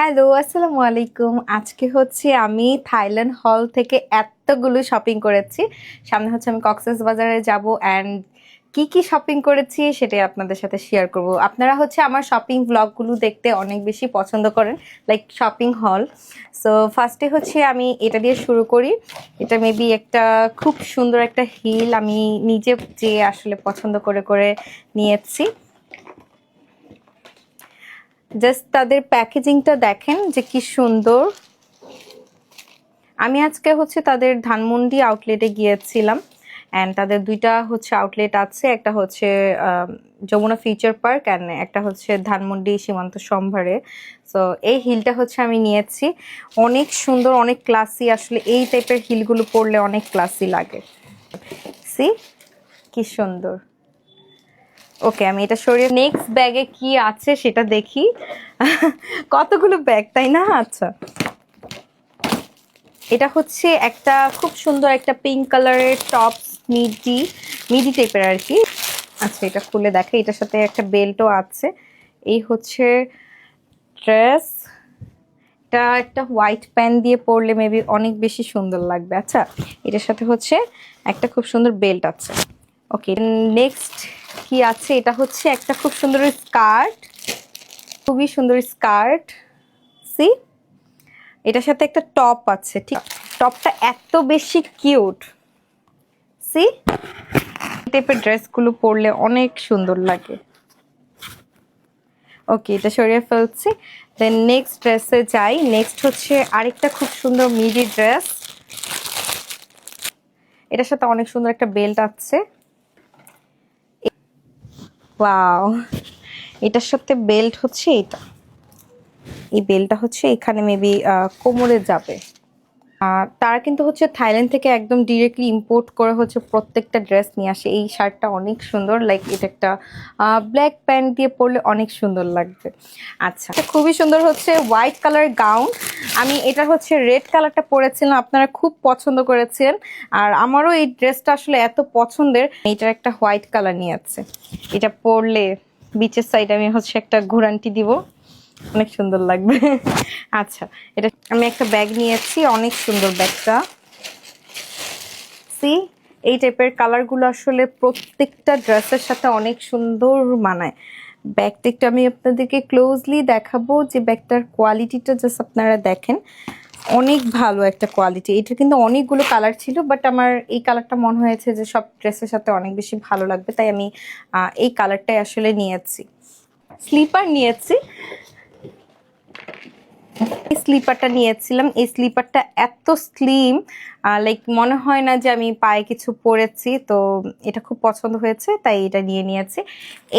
Hello, আসসালামু আলাইকুম। আজকে হচ্ছে আমি থাইল্যান্ড হল থেকে এতগুলো শপিং করেছি। সামনে হচ্ছে আমি কক্সেস বাজারে যাব অ্যান্ড কি কি শপিং করেছি সেটাই আপনাদের সাথে শেয়ার করব। আপনারা হচ্ছে আমার শপিং ব্লগগুলো দেখতে অনেক বেশি পছন্দ করেন লাইক শপিং হল সো ফার্স্টে হচ্ছে আমি এটা দিয়ে শুরু করি। এটা মেবি একটা খুব সুন্দর একটা হিল আমি নিজে যে আসলে পছন্দ করে করে নিয়েছি। জাস্ট তাদের প্যাকেজিংটা দেখেন যে কি সুন্দর। আমি আজকে হচ্ছে তাদের ধানমন্ডি আউটলেটে গিয়েছিলাম অ্যান্ড তাদের দুইটা হচ্ছে আউটলেট আছে, একটা হচ্ছে যমুনা ফিউচার পার্ক অ্যান্ড একটা হচ্ছে ধানমন্ডি সীমান্ত সম্ভারে। সো এই হিলটা হচ্ছে আমি নিয়েছি। অনেক সুন্দর, অনেক ক্লাসি আসলে এই টাইপের হিলগুলো পরলে অনেক ক্লাসি লাগে। সি কি সুন্দর। ওকে আমি এটা সরিয়ে নেক্সট ব্যাগে কি আছে সেটা দেখি। কতগুলো ব্যাগ তাই না? আচ্ছা। এটা হচ্ছে একটা খুব সুন্দর একটা পিঙ্ক কালারের টপ মিডি মিডি টাইপের আর কি আচ্ছা এটা খুলে দেখে। এটার সাথে একটা বেল্টও আছে। এই হচ্ছে ড্রেস এটা একটা হোয়াইট প্যান্ট দিয়ে পরলে মেবি অনেক বেশি সুন্দর লাগবে। আচ্ছা এটার সাথে হচ্ছে একটা খুব সুন্দর বেল্ট আছে। ওকে নেক্সট কি আছে? এটা হচ্ছে একটা খুব সুন্দর স্কার্ট। খুবই সুন্দর স্কার্ট। সি এটার সাথে একটা টপ আছে, ঠিক? টপটা এত বেশি কিউট। সি টাইপের ড্রেসগুলো পরলে অনেক সুন্দর লাগে। ওকে এটা সরিয়ে ফেলছি। দেন নেক্সট ড্রেসে যাই। নেক্সট হচ্ছে আরেকটা খুব সুন্দর মিডি ড্রেস এটার সাথে অনেক সুন্দর একটা বেল্ট আছে। ওয়াও এটার সাথে বেল্ট হচ্ছে এটা। এই বেল্টটা হচ্ছে এখানে মেবি কোমরে যাবে। তারা কিন্তু হচ্ছে থাইল্যান্ড থেকে একদম ডিরেক্টলি ইম্পোর্ট করে হচ্ছে প্রত্যেকটা ড্রেস নিয়ে আসে। এই শার্টটা অনেক সুন্দর লাইক এটা একটা ব্ল্যাক প্যান্ট দিয়ে পরলে অনেক সুন্দর লাগবে। আচ্ছা খুবই সুন্দর হচ্ছে হোয়াইট কালার গাউন আমি এটা হচ্ছে রেড কালারটা পরেছিলাম, আপনারা খুব পছন্দ করেছেন। আর আমারও এই ড্রেসটা আসলে এত পছন্দের, এটার একটা হোয়াইট কালার নিয়ে আছে। এটা পরলে বিচের সাইডে আমি হচ্ছে একটা ঘোরান্টি দিব। অনেক সুন্দর লাগবে। আচ্ছা এটা আমি একটা ব্যাগ নিয়েছি, অনেক সুন্দর ব্যাগটা সি এই টাইপের কালারগুলো আসলে প্রত্যেকটা ড্রেসের সাথে অনেক সুন্দর মানায়। ব্যাগটা একটু আমি আপনাদেরকে ক্লোজলি দেখাবো যে ব্যাগটার কোয়ালিটিটা জাস্ট আপনারা দেখেন। অনেক ভালো একটা কোয়ালিটি এটা কিন্তু অনেকগুলো কালার ছিল বাট আমার এই কালারটা মনে হয়েছে যে সব ড্রেসের সাথে অনেক বেশি ভালো লাগবে, তাই আমি এই কালারটাই আসলে নিয়েছি। স্লিপার নিয়েছি স্লিপারটা নিয়েছিলাম। এই স্লিপারটা এত স্লিম লাইক মনে হয় না যে আমি পায়ে কিছু পরেছি, তো এটা খুব পছন্দ হয়েছে, তাই এটা নিয়ে নিয়েছি।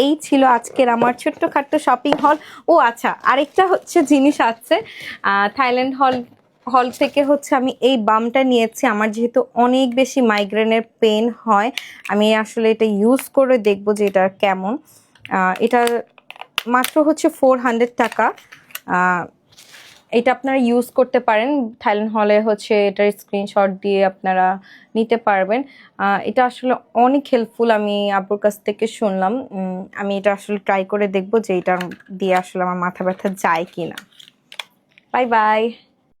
এই ছিল আজকের আমার ছোট্টখাট্ট শপিং হল ও আচ্ছা আরেকটা হচ্ছে জিনিস আছে থাইল্যান্ড হল হল থেকে হচ্ছে আমি এই বামটা নিয়েছি। আমার যেহেতু অনেক বেশি মাইগ্রেনের পেন হয়, আমি আসলে এটা ইউজ করে দেখব যে এটা কেমন। এটা মাত্র হচ্ছে ফোর হান্ড্রেড টাকা। এটা আপনারা ইউজ করতে পারেন। থাইল্যান্ড হলে হচ্ছে এটার স্ক্রিনশট দিয়ে আপনারা নিতে পারবেন। এটা আসলে অনেক হেল্পফুল আমি আপুর কাছ থেকে শুনলাম। আমি এটা আসলে ট্রাই করে দেখব যে এটা দিয়ে আসলে আমার মাথা ব্যথা যায় কি না বাই বাই